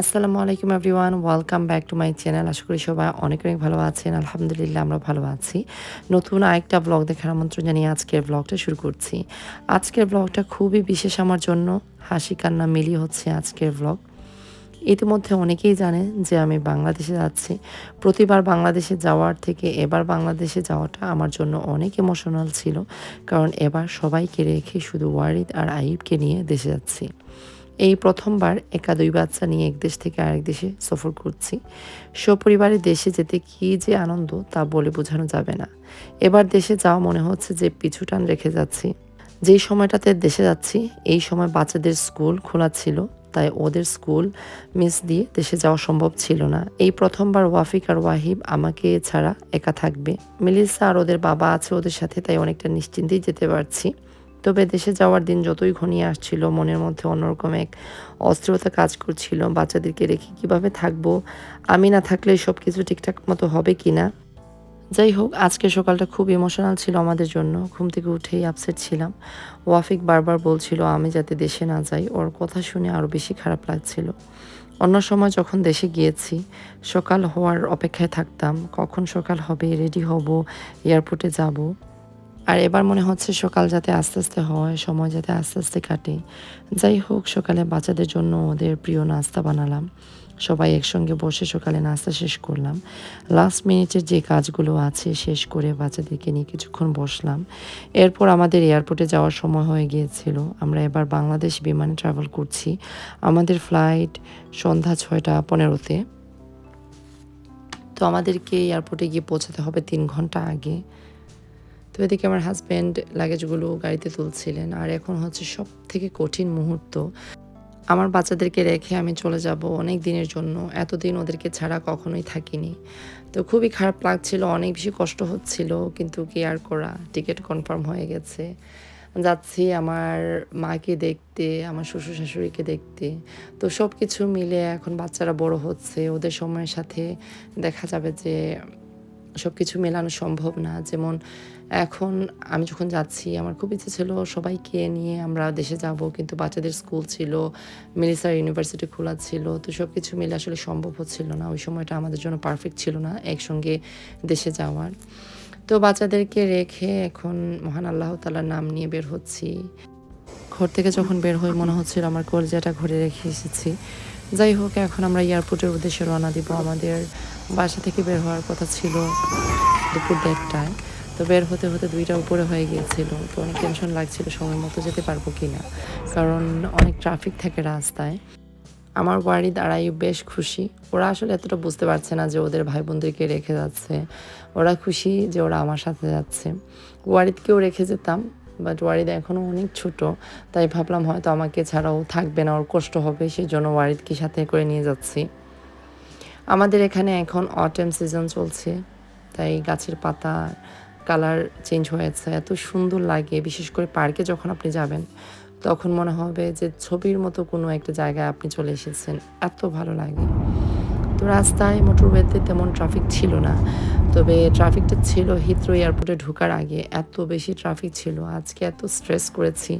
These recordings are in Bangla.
আসসালামু আলাইকুম everyone, welcome back to my channel. আশা করি সবাই অনেক অনেক ভালো আছেন। আলহামদুলিল্লাহ, আমরা ভালো আছি। নতুন আরেকটা ব্লগ দেখার আমন্ত্রণ জানিয়ে আজকের ব্লগটা শুরু করছি। আজকের ব্লগটা খুবই বিশেষ আমার জন্য। হাসি কান্না মিলিয়ে হচ্ছে আজকের ব্লগ ইতিমধ্যে অনেকেই জানে যে আমি বাংলাদেশে যাচ্ছি। প্রতিবার বাংলাদেশে যাওয়ার থেকে এবার বাংলাদেশে যাওয়াটা আমার জন্য অনেক ইমোশনাল ছিল। কারণ এবার সবাইকে রেখে শুধু ওয়ারিদ আর আইবকে নিয়ে দেশে যাচ্ছি। এই প্রথমবার একা দুই বাচ্চা নিয়ে এক দেশ থেকে আরেক দেশে সফর করছি। সপরিবারে দেশে যেতে কী যে আনন্দ তা বলে বোঝানো যাবে না। এবার দেশে যাওয়া মনে হচ্ছে যে পিছু টান রেখে যাচ্ছি। যেই সময়টাতে দেশে যাচ্ছি, এই সময় বাচ্চাদের স্কুল খোলা ছিল, তাই ওদের স্কুল মিস দিয়ে দেশে যাওয়া সম্ভব ছিল না। এই প্রথমবার ওয়াফিক আর ওয়াহিব আমাকে ছাড়া একা থাকবে। মিলিসা আর ওদের বাবা আছে ওদের সাথে, তাই অনেকটা নিশ্চিন্তেই যেতে পারছি। তবে দেশে যাওয়ার দিন যতই ঘনিয়ে আসছিল, মনের মধ্যে অন্যরকম এক অস্থিরতা কাজ করছিল। বাচ্চাদেরকে রেখে কীভাবে থাকব, আমি না থাকলে সব কিছু ঠিকঠাক মতো হবে কি না যাই হোক আজকে সকালটা খুব ইমোশনাল ছিল আমাদের জন্য। ঘুম থেকে উঠেই আপসেট ছিলাম। ওয়াফিক বারবার বলছিল, আমি যাতে দেশে না যাই। ওর কথা শুনে আরও বেশি খারাপ লাগছিল। অন্য সময় যখন দেশে গিয়েছি, সকাল হওয়ার অপেক্ষায় থাকতাম। কখন সকাল হবে? রেডি হব? এয়ারপোর্টে যাব? আর এবার মনে হচ্ছে সকাল যাতে আস্তে আস্তে হয়, সময় যাতে আস্তে আস্তে কাটে। যাই হোক, সকালে বাচ্চাদের জন্য ওদের প্রিয় নাস্তা বানালাম। সবাই একসঙ্গে বসে সকালে নাস্তা শেষ করলাম। লাস্ট মিনিটের যে কাজগুলো আছে শেষ করে বাচ্চাদেরকে নিয়ে কিছুক্ষণ বসলাম। এরপর আমাদের এয়ারপোর্টে যাওয়ার সময় হয়ে গিয়েছিল। আমরা এবার বাংলাদেশ বিমানে ট্রাভেল করছি। আমাদের ফ্লাইট সন্ধ্যা ছয়টা পনেরোতে। তো আমাদেরকে এয়ারপোর্টে গিয়ে পৌঁছাতে হবে তিন ঘণ্টা আগে। তো এদিকে আমার হাজব্যান্ড লাগেজগুলো গাড়িতে তুলছিলেন। আর এখন হচ্ছে সব থেকে কঠিন মুহূর্ত। আমার বাচ্চাদেরকে রেখে আমি চলে যাব অনেক দিনের জন্য। এতদিন ওদেরকে ছাড়া কখনোই থাকিনি। তো খুবই খারাপ লাগছিল, অনেক বেশি কষ্ট হচ্ছিল, কিন্তু কি আর করা? টিকিট কনফার্ম হয়ে গেছে। যাচ্ছি আমার মাকে দেখতে, আমার শ্বশুর শাশুড়িকে দেখতে। তো সব কিছু মিলে এখন বাচ্চারা বড় হচ্ছে। ওদের সময়ের সাথে দেখা যাবে যে সব কিছু মেলানো সম্ভব না। যেমন এখন আমি যখন যাচ্ছি, আমার খুব ইচ্ছে ছিল সবাইকে নিয়ে আমরা দেশে যাব, কিন্তু বাচ্চাদের স্কুল ছিল, মিলিসার ইউনিভার্সিটি খোলা ছিল, তো সব কিছু মিলে আসলে সম্ভব হচ্ছিল না। ওই সময়টা আমাদের জন্য পারফেক্ট ছিল না একসঙ্গে দেশে যাওয়ার। তো বাচ্চাদেরকে রেখে এখন মহান আল্লাহ তালার নাম নিয়ে বের হচ্ছি। ঘর থেকে যখন বের হই, মনে হচ্ছিল আমার কলজাটা ঘরে রেখে এসেছি। যাই হোক, এখন আমরা এয়ারপোর্টের উদ্দেশ্যে রওনা দিব। আমাদের বাসা থেকে বের হওয়ার কথা ছিল দুপুর দেড়টায়, তো বের হতে হতে দুইটা উপরে হয়ে গিয়েছিল। তো অনেক টেনশন লাগছিল সময় মতো যেতে পারব কি না কারণ অনেক ট্রাফিক থাকে রাস্তায়। আমার বাড়ি দাঁড়াই বেশ খুশি। ওরা আসলে এতটা বুঝতে পারছে না যে ওদের ভাই বোনদেরকে রেখে যাচ্ছে। ওরা খুশি যে ওরা আমার সাথে যাচ্ছে। ওয়ারিদকেও রেখে যেতাম বাট ওয়ারিদ এখনও অনেক ছোট, তাই ভাবলাম হয়তো আমাকে ছাড়াও থাকবে না, ওর কষ্ট হবে সেই জন্য ওয়ারিদকে সাথে করে নিয়ে যাচ্ছি। আমাদের এখানে এখন অটেম সিজন চলছে, তাই গাছের পাতা, কালার চেঞ্জ হয়েছে, এত সুন্দর লাগে, বিশেষ করে পার্কে যখন আপনি যাবেন, তখন মনে হবে যে ছবির মতো কোনো একটা জায়গায় আপনি চলে এসেছেন, এত ভালো লাগে। তো রাস্তায় মোটরওয়েতে তেমন ট্রাফিক ছিল না তবে ট্রাফিকটা ছিল হিথ্রো এয়ারপোর্টে ঢোকার আগে এত বেশি ট্রাফিক ছিল, আজকে এত স্ট্রেস করেছি।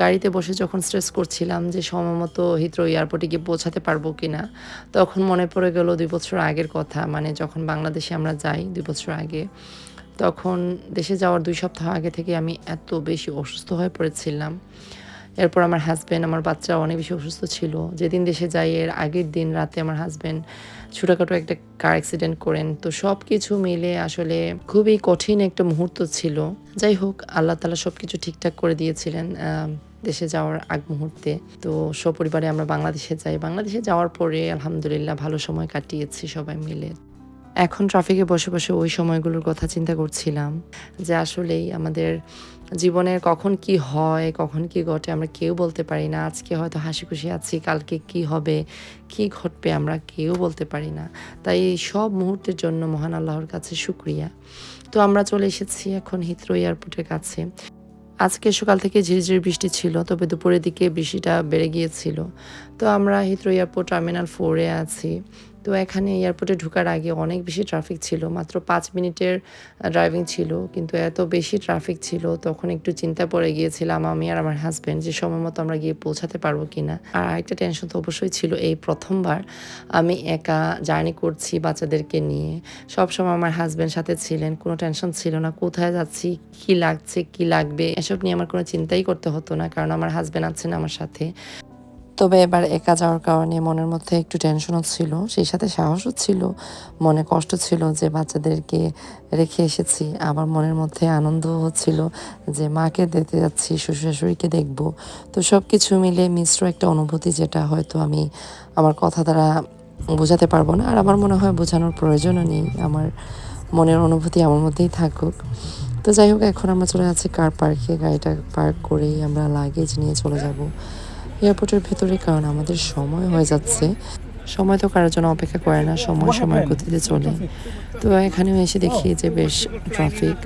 গাড়িতে বসে যখন স্ট্রেস করছিলাম যে সময় মতো হিথ্রো এয়ারপোর্টে গিয়ে পৌঁছাতে পারব কি না তখন মনে পড়ে গেল দুই বছর আগের কথা মানে যখন বাংলাদেশে আমরা যাই দুই বছর আগে, তখন দেশে যাওয়ার দুই সপ্তাহ আগে থেকে আমি এত বেশি অসুস্থ হয়ে পড়েছিলাম। এরপর আমার হাজব্যান্ড আমার বাচ্চা অনেক বেশি অসুস্থ ছিল। যেদিন দেশে যাই, এর আগের দিন রাতে আমার হাজব্যান্ড ছোটোখাটো একটা কার অ্যাক্সিডেন্ট করেন। তো সব কিছু মিলে আসলে খুবই কঠিন একটা মুহূর্ত ছিল। যাই হোক, আল্লাহ তালা সব কিছু ঠিকঠাক করে দিয়েছিলেন দেশে যাওয়ার আগ মুহূর্তে। তো সপরিবারে আমরা বাংলাদেশে যাই। বাংলাদেশে যাওয়ার পরে আলহামদুলিল্লাহ ভালো সময় কাটিয়েছি সবাই মিলে। এখন ট্রাফিকে বসে বসে ওই সময়গুলোর কথা চিন্তা করছিলাম যে আসলেই আমাদের জীবনের কখন কি হয়, কখন কি ঘটে আমরা কেউ বলতে পারি না। আজকে হয়তো হাসি খুশি আছি, কালকে কি হবে, কি ঘটবে আমরা কেউ বলতে পারি না। তাই সব মুহূর্তের জন্য মহান আল্লাহর কাছে শুক্রিয়া। তো আমরা চলে এসেছি এখন হিথ্রো এয়ারপোর্টের কাছে। আজকে সকাল থেকে ঝিরিঝিরি বৃষ্টি ছিল, তবে দুপুরের দিকে বৃষ্টিটা বেড়ে গিয়েছিল। তো আমরা হিথ্রো এয়ারপোর্ট টার্মিনাল ফোরে আছি। তো এখানে এয়ারপোর্টে ঢোকার আগে অনেক বেশি ট্রাফিক ছিল। মাত্র পাঁচ মিনিটের ড্রাইভিং ছিল, কিন্তু এত বেশি ট্রাফিক ছিল, তখন একটু চিন্তা পড়ে গিয়েছিলাম আমি আর আমার হাজব্যান্ড যে সময় মতো আমরা গিয়ে পৌঁছাতে পারব কিনা। আর আরেকটা টেনশন তো অবশ্যই ছিল, এই প্রথমবার আমি একা জার্নি করছি বাচ্চাদেরকে নিয়ে। সবসময় আমার হাজব্যান্ড সাথে ছিলেন, কোনো টেনশন ছিল না, কোথায় যাচ্ছি, কি লাগছে, কি লাগবে, এসব নিয়ে আমার কোনো চিন্তাই করতে হতো না, কারণ আমার হাজব্যান্ড আছেন আমার সাথে। তবে এবার একা যাওয়ার কারণে মনের মধ্যে একটু টেনশনও ছিল, সেই সাথে সাহসও ছিল, মনে কষ্ট ছিল যে বাচ্চাদেরকে রেখে এসেছি। আবার মনের মধ্যে আনন্দ হচ্ছিল যে মাকে দেখতে যাচ্ছি শ্বশুর শাশুড়িকে দেখব। তো সব কিছু মিলে মিশ্র একটা অনুভূতি যেটা হয়তো আমি আমার কথা দ্বারা বোঝাতে পারব না। আর আমার মনে হয় বোঝানোর প্রয়োজনও নেই। আমার মনের অনুভূতি আমার মধ্যেই থাকুক। তো যাই হোক, এখন আমরা চলে যাচ্ছি কার পার্কে গাড়িটা পার্ক করেই আমরা লাগেজ নিয়ে চলে যাব। এয়ারপোর্টের ভেতরে কারণ আমাদের সময় হয়ে যাচ্ছে। সময় তো কারোর জন্য অপেক্ষা করে না সময় সময় গতিতে চলে। তো এখানেও এসে দেখি যে বেশ ট্রাফিক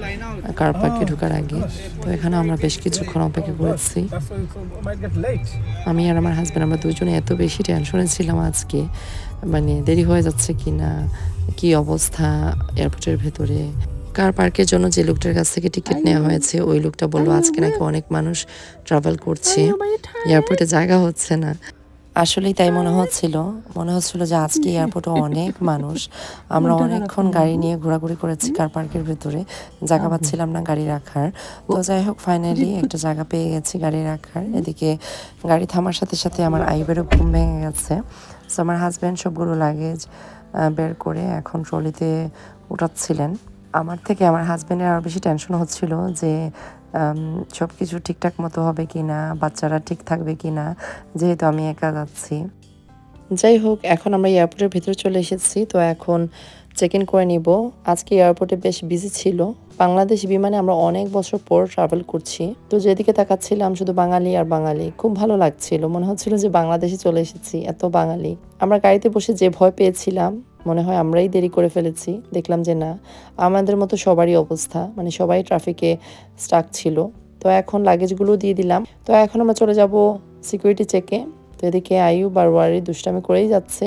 কার পার্কে ঢোকার আগে। তো এখানে আমরা বেশ কিছুক্ষণ অপেক্ষা করেছি. আমি আর আমার হাজব্যান্ড আমরা দুজনে এত বেশি টেনশনে ছিলাম আজকে। মানে দেরি হয়ে যাচ্ছে কি না কি অবস্থা এয়ারপোর্টের ভেতরে? কার পার্কের জন্য যে লোকটার কাছ থেকে টিকিট নেওয়া হয়েছে ওই লোকটা বলল আজকে নাকি অনেক মানুষ ট্রাভেল করছে। এয়ারপোর্টে জায়গা হচ্ছে না। আসলেই তাই মনে হচ্ছিল। মনে হচ্ছিল যে আজকে এয়ারপোর্টে অনেক মানুষ। আমরা অনেকক্ষণ গাড়ি নিয়ে ঘোরাঘুরি করেছি কার পার্কের ভেতরে। জায়গা পাচ্ছিলাম না গাড়ি রাখার। তো যাই হোক ফাইনালি একটা জায়গা পেয়ে গেছি গাড়ি রাখার। এদিকে গাড়ি থামার সাথে সাথে আমার আইবেরও ঘুম ভেঙে গেছে। তো আমার হাজব্যান্ড সবগুলো লাগেজ বের করে এখন ট্রলিতে উঠাচ্ছিলেন। আমার থেকে আমার হাজব্যান্ডের আরও বেশি টেনশন হচ্ছিল যে সব কিছু ঠিকঠাক মতো হবে কি না বাচ্চারা ঠিক থাকবে কি না যেহেতু আমি একা যাচ্ছি। যাই হোক, এখন আমরা এয়ারপোর্টের ভেতরে চলে এসেছি, তো এখন চেক ইন করে নিব। আজকে এয়ারপোর্টে বেশ বিজি ছিল। বাংলাদেশ বিমানে আমরা অনেক বছর পর ট্রাভেল করছি। তো যেদিকে তাকাচ্ছিলাম, শুধু বাঙালি আর বাঙালি। খুব ভালো লাগছিল। মনে হচ্ছিল যে বাংলাদেশে চলে এসেছি, এত বাঙালি। আমরা গাড়িতে বসে যে ভয় পেয়েছিলাম মনে হয় আমরাই দেরি করে ফেলেছি। দেখলাম যে না, আমাদের মতো সবারই অবস্থা। মানে সবাই ট্রাফিকে স্টাক ছিল। তো এখন লাগেজগুলো দিয়ে দিলাম। তো এখন আমরা চলে যাব সিকিউরিটি চেকে তো এদিকে আয়ুব আর ওয়ারি দুষ্টামি করেই যাচ্ছে।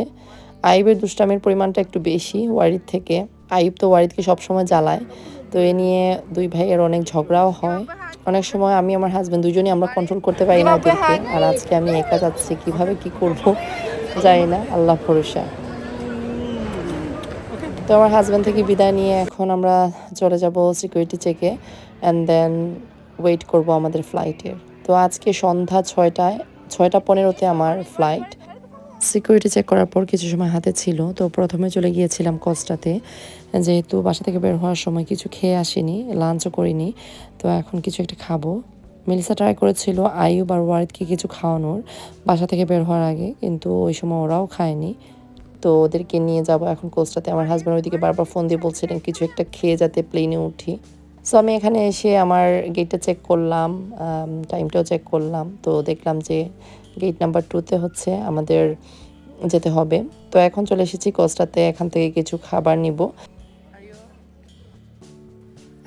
আইবের দুষ্টামির পরিমাণটা একটু বেশি ওয়ারির থেকে। আইব তো ওয়ারিদকে সবসময় জ্বালায়। তো এ নিয়ে দুই ভাইয়ের অনেক ঝগড়াও হয়। অনেক সময় আমি আমার হাজব্যান্ড দুজনেই আমরা কন্ট্রোল করতে পারি না ওদেরকে। আর আজকে আমি একা যাচ্ছি, কীভাবে কি করব? জানি না, আল্লাহ ভরসা। তো আমার হাজব্যান্ড থেকে বিদায় নিয়ে এখন আমরা চলে যাব সিকিউরিটি চেকে অ্যান্ড দেন ওয়েট করব আমাদের ফ্লাইটের তো আজকে সন্ধ্যা ছয়টায়, ছয়টা পনেরোতে আমার ফ্লাইট সিকিউরিটি চেক করার পর কিছু সময় হাতে ছিল, তো প্রথমে চলে গিয়েছিলাম কস্টাতে। যেহেতু বাসা থেকে বের হওয়ার সময় কিছু খেয়ে আসিনি লাঞ্চও করিনি, তো এখন কিছু একটা খাব। মেলিসা ট্রাই করেছিল আয়ুব আর ওয়ারিদকে কিছু খাওয়ানোর, বাসা থেকে বের হওয়ার আগে, কিন্তু ওই সময় ওরাও খায়নি। তো ওদেরকে নিয়ে যাব এখন কোস্টাতে আমার হাজব্যান্ড ওইদিকে বারবার ফোন দিয়ে বলছিলেন কিছু একটা খেয়ে যাতে প্লেনে উঠি। সো আমি এখানে এসে আমার গেটটা চেক করলাম টাইমটাও চেক করলাম। তো দেখলাম যে গেট নাম্বার টুতে হচ্ছে আমাদের যেতে হবে। তো এখন চলে এসেছি কোস্টাতে এখান থেকে কিছু খাবার নিব।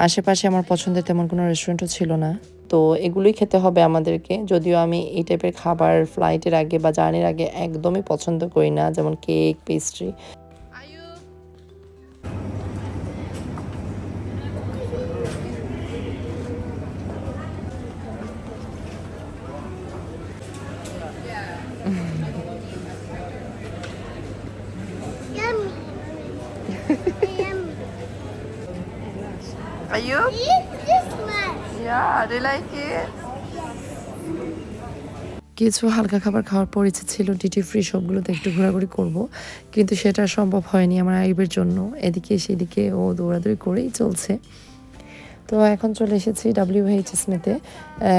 আশেপাশে আমার পছন্দের তেমন কোনো রেস্টুরেন্টও ছিল না। তো এগুলোই খেতে হবে আমাদেরকে। যদিও আমি এই টাইপের খাবার ফ্লাইটের আগে বা জার্নির আগে একদমই পছন্দ করি না যেমন কেক পেস্ট্রি. Are you? কিছু হালকা খাবার খাওয়ার পর ইচ্ছে ছিল ডিটি ফ্রি সবগুলোতে একটু ঘোরাঘুরি করব, কিন্তু সেটা সম্ভব হয়নি আমার আইবের জন্য। এদিকে সেদিকে ও দৌড়াদৌড়ি করেই চলছে। তো এখন চলে এসেছি ডাব্লিউএইচএস মেতে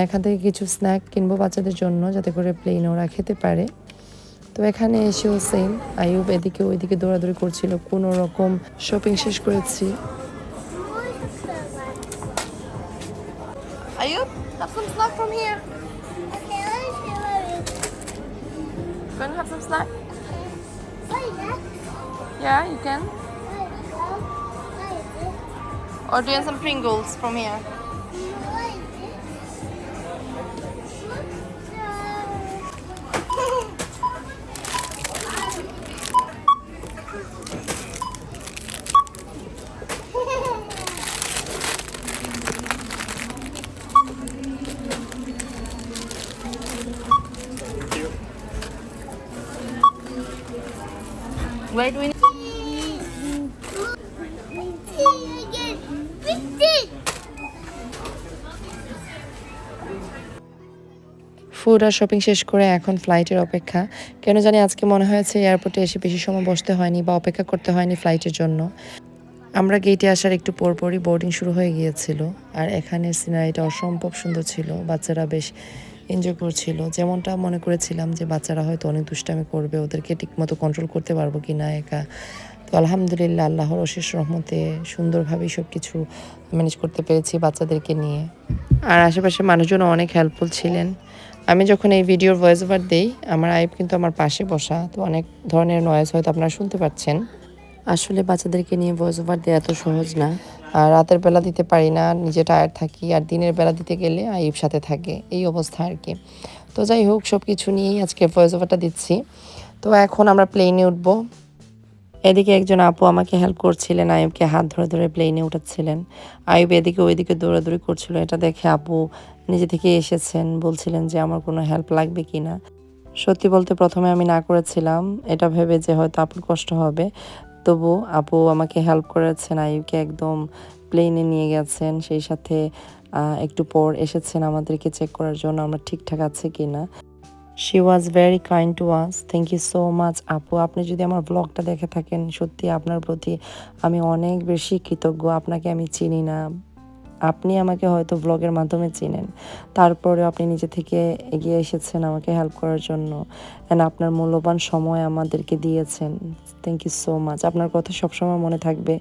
এখান থেকে কিছু স্ন্যাক কিনবো বাচ্চাদের জন্য যাতে করে প্লেন ওরা খেতে পারে। তো এখানে এসেও সেম আইব এদিকে ওইদিকে দৌড়াদৌড়ি করছিল। কোনো রকম শপিং শেষ করেছি। from here. Okay, let me see what it is. Gonna have some snack? Okay. Yeah, you can. Or do you have some Pringles from here? Do we. Food R shopping শেষ করে এখন ফ্লাইটের অপেক্ষা। কেন জানি আজকে মনে হয়েছে এয়ারপোর্টে এসে বেশি সময় বসতে হয়নি বা অপেক্ষা করতে হয়নি ফ্লাইটের জন্য। আমরা গেটে আসার একটু পরপরই বোর্ডিং শুরু হয়ে গিয়েছিল। আর এখানের সিনারিটা অসম্ভব সুন্দর ছিল। বাচ্চারা বেশ এনজয় করছিল যেমনটা মনে করেছিলাম যে বাচ্চারা হয়তো অনেক দুষ্টামি করবে, ওদেরকে ঠিকমতো কন্ট্রোল করতে পারব কি না একা। তো আলহামদুলিল্লাহ আল্লাহর অশেষ রহমতে সুন্দরভাবেই সব কিছু ম্যানেজ করতে পেরেছি বাচ্চাদেরকে নিয়ে। আর আশেপাশে মানুষজন অনেক হেল্পফুল ছিলেন। আমি যখন এই ভিডিওর ভয়েস ওভার দিই, আমার আইপ কিন্তু আমার পাশে বসা, তো অনেক ধরনের নয়েজ হয়তো আপনারা শুনতে পাচ্ছেন। আসলে বাচ্চাদেরকে নিয়ে ভয়েস ওভার দেওয়া এত সহজ না। আর রাতের বেলা দিতে পারি না, নিজে টায়ার থাকি, আর দিনের বেলা দিতে গেলে আইব সাথে থাকে, এই অবস্থা আর কি। তো যাই হোক সব কিছু নিয়েই আজকে ভয়েস ওভারটা দিচ্ছি। তো এখন আমরা প্লেনে উঠবো। এদিকে একজন আপু আমাকে হেল্প করছিলেন আয়ুবকে হাত ধরে ধরে প্লেনে উঠাচ্ছিলেন। আয়ুব এদিকে ওইদিকে দৌড়াদৌড়ি করছিল, এটা দেখে আপু নিজে থেকে এসেছেন, বলছিলেন যে আমার কোনো হেল্প লাগবে কি না। সত্যি বলতে প্রথমে আমি না করেছিলাম, এটা ভেবে যে হয়তো আপুর কষ্ট হবে। তবু আপু আমাকে হেল্প করেছেন আয়ুকে একদম প্লেনে নিয়ে গেছেন, সেই সাথে একটু পর এসেছেন আমাদেরকে চেক করার জন্য, আমরা ঠিকঠাক আছে কি না she was very kind to us thank you so much আপু, আপনি যদি আমার ব্লগটা দেখে থাকেন, সত্যি আপনার প্রতি আমি অনেক বেশি কৃতজ্ঞ, আপনাকে আমি চিনি না। আপনি আমাকে হয়তো ব্লগের মাধ্যমে চিনেন। তারপরেও আপনি নিজে থেকে এগিয়ে এসেছেন আমাকে হেল্প করার জন্য। অ্যান্ড আপনার মূল্যবান সময় আমাদেরকে দিয়েছেন। থ্যাংক ইউ সো মাচ আপনার কথা সবসময় মনে থাকবে।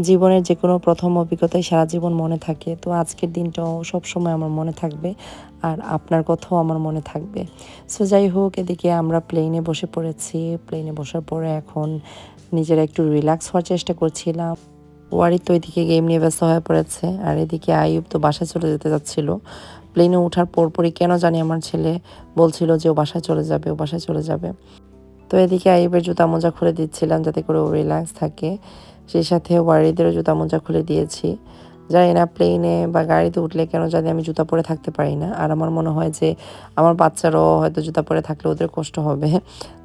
জীবনের যে কোনো প্রথম অভিজ্ঞতাই সারা জীবন মনে থাকে। তো আজকের দিনটাও সবসময় আমার মনে থাকবে। আর আপনার কথাও আমার মনে থাকবে। সো যাই হোক, এদিকে আমরা প্লেনে বসে পড়েছি। প্লেনে বসার পরে এখন নিজেরা একটু রিল্যাক্স হওয়ার চেষ্টা করছিলাম। ওয়ারি তো এদিকে গেম নিয়ে ব্যস্ত হয়ে পড়েছে। আর এদিকে আইব তো বাসায় চলে যেতে যাচ্ছিল প্লেনে ওঠার পরপরই কেন জানি আমার ছেলে বলছিল যে ও বাসায় চলে যাবে, ও বাসায় চলে যাবে। তো এদিকে আইবের জুতা মোজা খুলে দিচ্ছিলাম যাতে করে ও রিল্যাক্স থাকে। সেই সাথে ওয়ারিদেরও জুতা মোজা খুলে দিয়েছি। জানি না প্লেনে বা গাড়িতে উঠলে কেন জানি আমি জুতা পরে থাকতে পারি না। আর আমার মনে হয় যে আমার বাচ্চারাও হয়তো জুতা পরে থাকলে ওদের কষ্ট হবে।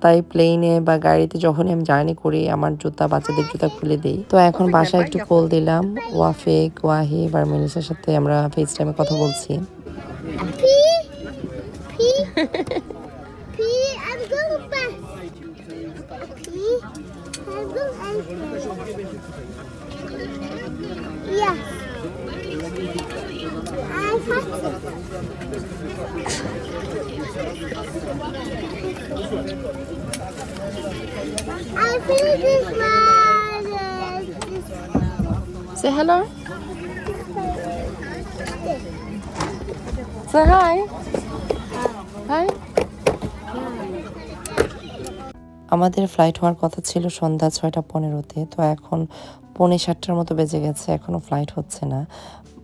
তাই প্লেনে বা গাড়িতে যখনই আমি জার্নি করি আমার জুতা বাচ্চাদের জুতা খুলে দিই। তো এখন বাসায় একটু কল দিলাম। ওয়াফেক ওয়াহিব আর মেলিসার সাথে আমরা ফেস টাইমে কথা বলছি। Yes. Say hello? Say hi. Hi. আমাদের ফ্লাইট হওয়ার কথা ছিল সন্ধ্যা ছয়টা পনেরোতে, তো এখন পৌনে সাতটার মতো বেজে গেছে এখনও ফ্লাইট হচ্ছে না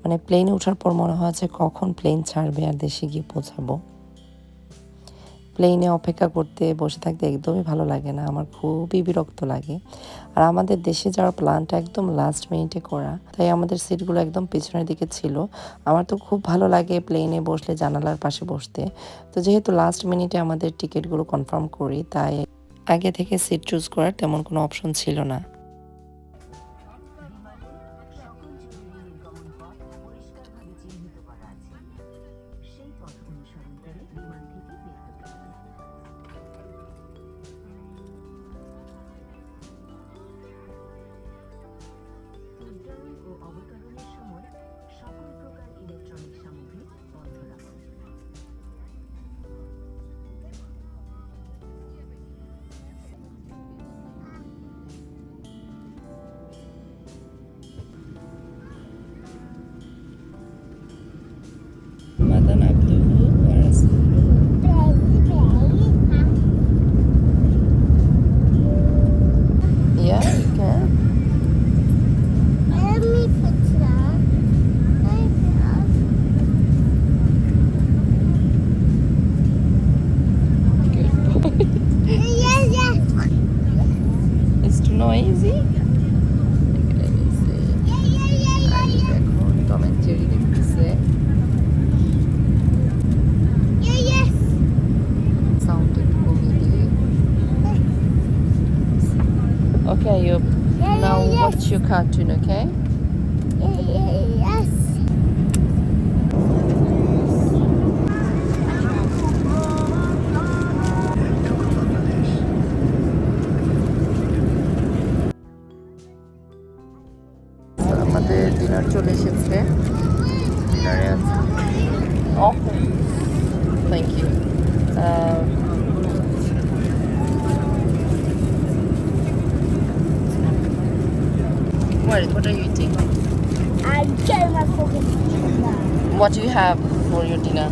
মানে প্লেনে ওঠার পর মনে হয় যে কখন প্লেন ছাড়বে আর দেশে গিয়ে পৌঁছাবো। প্লেনে অপেক্ষা করতে, বসে থাকতে একদমই ভালো লাগে না। আমার খুবই বিরক্ত লাগে। আর আমাদের দেশে যাওয়ার প্ল্যানটা একদম লাস্ট মিনিটে করা, তাই আমাদের সিটগুলো একদম পিছনের দিকে ছিল। আমার তো খুব ভালো লাগে প্লেনে বসলে, জানালার পাশে বসতে। তো যেহেতু লাস্ট মিনিটে আমাদের টিকিটগুলো কনফার্ম করি, তাই আগে থেকে সিট চুজ করার তেমন কোনো অপশন ছিল না। will always দিয়ে Ayub. Yeah, Now yeah, yes. watch your cartoon, Thank you. Um, what, what are you eating? I'm getting my fucking dinner. What do you have for your dinner?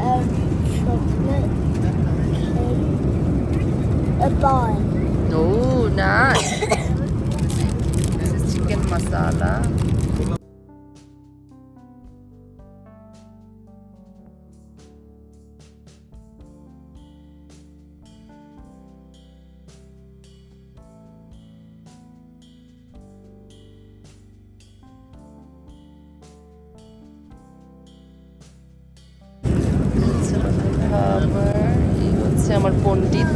Um, chocolate, cake, a bun. Oh, nice. this is chicken masala. খাবার এই হচ্ছে আমার পণ্ডিত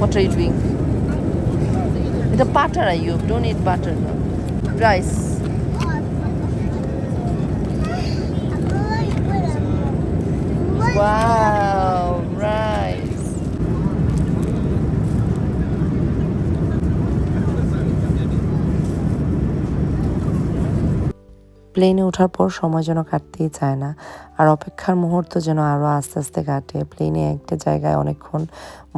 What are you doing? The butter, Ayub. Don't eat butter. No. Rice. Wow, rice. প্লেনে ওঠার পর সময় যেন কাটতেই চায় না আর অপেক্ষার মুহূর্ত যেন আরও আস্তে আস্তে কাটে। প্লেনে একটা জায়গায় অনেকক্ষণ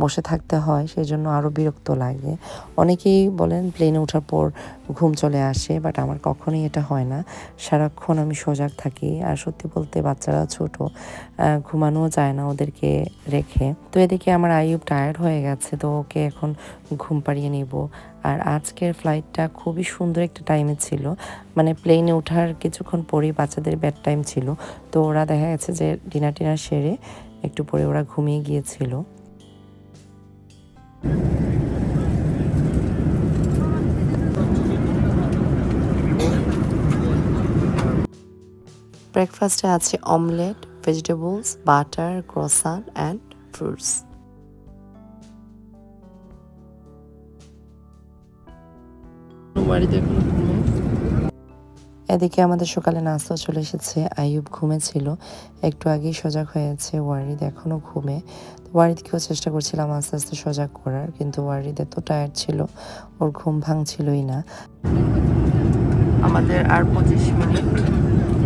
বসে থাকতে হয় সেই জন্য আরও বিরক্ত লাগে। অনেকেই বলেন প্লেনে ওঠার পর ঘুম চলে আসে বাট আমার কখনোই এটা হয় না। সারাক্ষণ আমি সজাগ থাকি আর সত্যি বলতে বাচ্চারা ছোট আহ, ঘুমানোও যায় না ওদেরকে রেখে। তো এদিকে আমার আইয়ুব টায়ার্ড হয়ে গেছে তো ওকে এখন ঘুম পাড়িয়ে নিব। আর আজকের ফ্লাইটটা খুবই সুন্দর একটা টাইমে ছিল। মানে প্লেনে ওঠার কিছুক্ষণ পরেই বাচ্চাদের ব্যাড টাইম ছিল। তো ওরা দেখা গেছে যে ডিনার টিনার সেরে একটু পরে ওরা ঘুমিয়ে গিয়েছিল। ব্রেকফাস্টে আছে omelette vegetables butter croissant and fruits এদিকে আমাদের সকালে নাস্তা চলে এসেছে। আইয়ুব ঘুমেছিল। একটু আগেই সজাগ হয়েছে ওয়ারিদ এখনও ঘুমে। তো ওয়ারিদকেও চেষ্টা করছিলাম আস্তে আস্তে সজাগ করার, কিন্তু ওয়ারিদ এত টায়ার্ড ছিল, ওর ঘুম ভাঙছিলই না। আমাদের আর পঁচিশ মিনিট।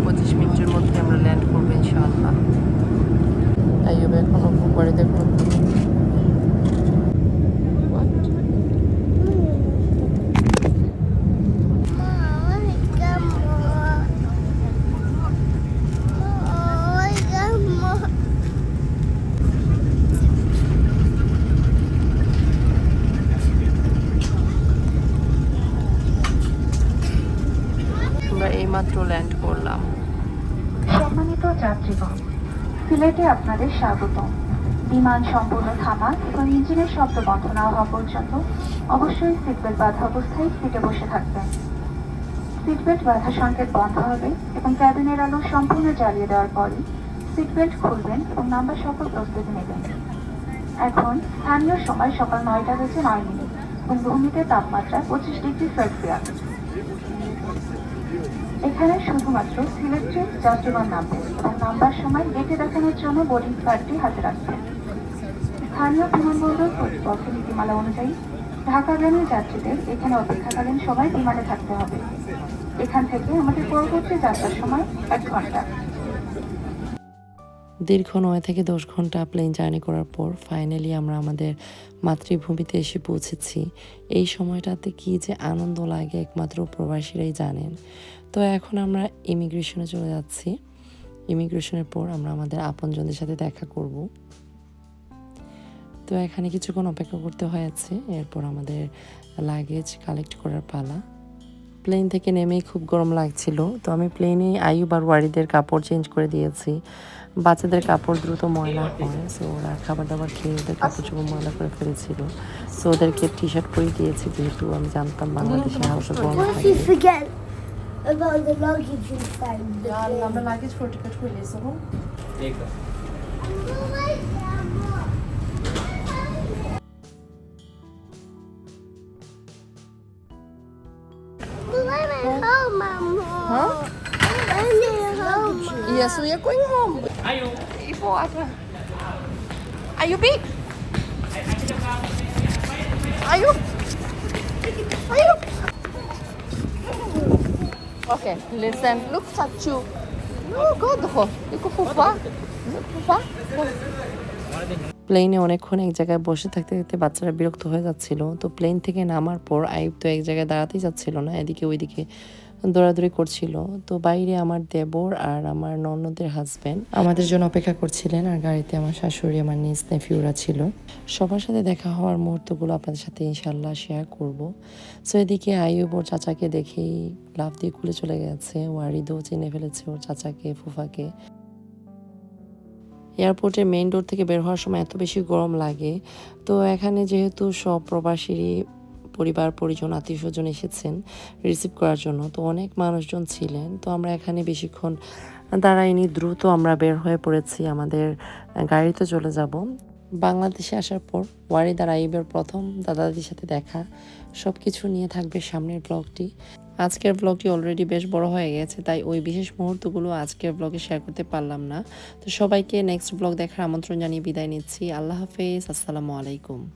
পঁচিশ মিনিটের মধ্যে আমরা ল্যান্ড করব ইনশাআল্লাহ। আইয়ুব এখনও বাড়িতে ওয়ারিদ এখনও ঘুম আমরা এইমাত্র ল্যান্ড করলাম সম্মানিত যাত্রীগণ সিলেটে আপনাদের স্বাগতম। বিমান সম্পূর্ণ থামা এবং ইঞ্জিনের শব্দ বন্ধ না হওয়া পর্যন্ত অবশ্যই সিটবেল্ট বাঁধা অবস্থায় সিটে বসে থাকবেন। সিটবেল্ট বাঁধা সংকেত বন্ধ হবে এবং ক্যাবিনের আলো সম্পূর্ণ জ্বালিয়ে দেওয়ার পরই সিটবেল্ট খুলবেন এবং নাম্বার সকল প্রস্তুতি নেবেন। এখন স্থানীয় সময় সকাল নয়টা বেজে নয় মিনিট এবং ভূমিতে তাপমাত্রা পঁচিশ ডিগ্রি সেলসিয়াস। এখানে শুধুমাত্র সিলেক্টেড যাত্রীগণ নামবেন এবং নামবার সময় গেটে দেখানোর জন্য বোর্ডিং কার্ডটি হাতে রাখবেন স্থানীয় বিমানবন্দর কর্তৃপক্ষ নীতিমালা অনুযায়ী ঢাকাগামী যাত্রীদের এখানে অপেক্ষাকালীন সময় বিমানে থাকতে হবে। এখান থেকে আমাদের পরবর্তী যাত্রার সময় এক ঘণ্টা। দীর্ঘ নয় থেকে দশ ঘণ্টা প্লেন জার্নি করার পর ফাইনালি আমরা আমাদের মাতৃভূমিতে এসে পৌঁছেছি। এই সময়টাতে কি যে আনন্দ লাগে একমাত্র প্রবাসীরাই জানেন। তো এখন আমরা ইমিগ্রেশনে চলে যাচ্ছি। ইমিগ্রেশনের পর আমরা আমাদের আপনজনদের সাথে দেখা করব। তো এখানে কিছুক্ষণ অপেক্ষা করতে হয়েছে এরপর আমাদের লাগেজ কালেক্ট করার পালা। প্লেন থেকে নেমেই খুব গরম লাগছিল। তো আমি প্লেনে আয়ু আর ওয়ারিদের কাপড় চেঞ্জ করে দিয়েছি। বাচ্চাদের কাপড় দ্রুত ময়লা হয় সো ওরা খাবার দাবার খেয়ে ওদের কাপড় চোপড় ময়লা করে ফেলেছিল। সো ওদেরকে টি শার্ট পরে দিয়েছি যেহেতু আমি জানতাম বাংলাদেশে হাউসে গরম থাকে Yes, we are going home. Ayo. Ipo apa? Ayo, Big. Ayo. Ayo. Okay, listen. Look, Chachu. No, go doon. Iko fufa. Fufa. প্লেনে অনেকক্ষণ এক জায়গায় বসে থাকতে থাকতে বাচ্চারা বিরক্ত হয়ে যাচ্ছিল তো প্লেন থেকে নামার পর আইব তো এক জায়গায় দাঁড়াতেই যাচ্ছিল না এদিকে ওইদিকে দৌড়াদৌড়ি করছিল। তো বাইরে আমার দেবর আর আমার ননদের হাজব্যান্ড আমাদের জন্য অপেক্ষা করছিলেন আর গাড়িতে আমার শাশুড়ি, আমার নিজ নেফিউরা ছিল। সবার সাথে দেখা হওয়ার মুহূর্তগুলো আপনাদের সাথে ইনশাল্লাহ শেয়ার করব। সো এদিকে আইব ওর চাচাকে দেখেই লাভ দিয়ে খুলে চলে গেছে। ওয়ারিদও চিনে ফেলেছে ওর চাচাকে, ফুফাকে। এয়ারপোর্টের মেইন ডোর থেকে বের হওয়ার সময় এত বেশি গরম লাগে। তো এখানে যেহেতু সব প্রবাসীরই পরিবার, পরিজন আত্মীয় স্বজন এসেছেন রিসিভ করার জন্য। তো অনেক মানুষজন ছিলেন। তো আমরা এখানে বেশিক্ষণ দাঁড়াইনি। দ্রুত আমরা বের হয়ে পড়েছি। আমাদের গাড়িতে চলে যাব। বাংলাদেশে আসার পর ওয়ারিদ আর আইবের প্রথম দাদা দাদির সাথে দেখা। সব কিছু নিয়ে থাকবে সামনের ব্লগটি। আজকের ব্লগটি অলরেডি বেশ বড় হয়ে গেছে, তাই ওই বিশেষ মুহূর্তগুলো আজকের ব্লগে শেয়ার করতে পারলাম না। তো সবাইকে নেক্সট ব্লগ দেখার আমন্ত্রণ জানিয়ে বিদায় নিচ্ছি। আল্লাহ হাফেজ। আসসালামু আলাইকুম।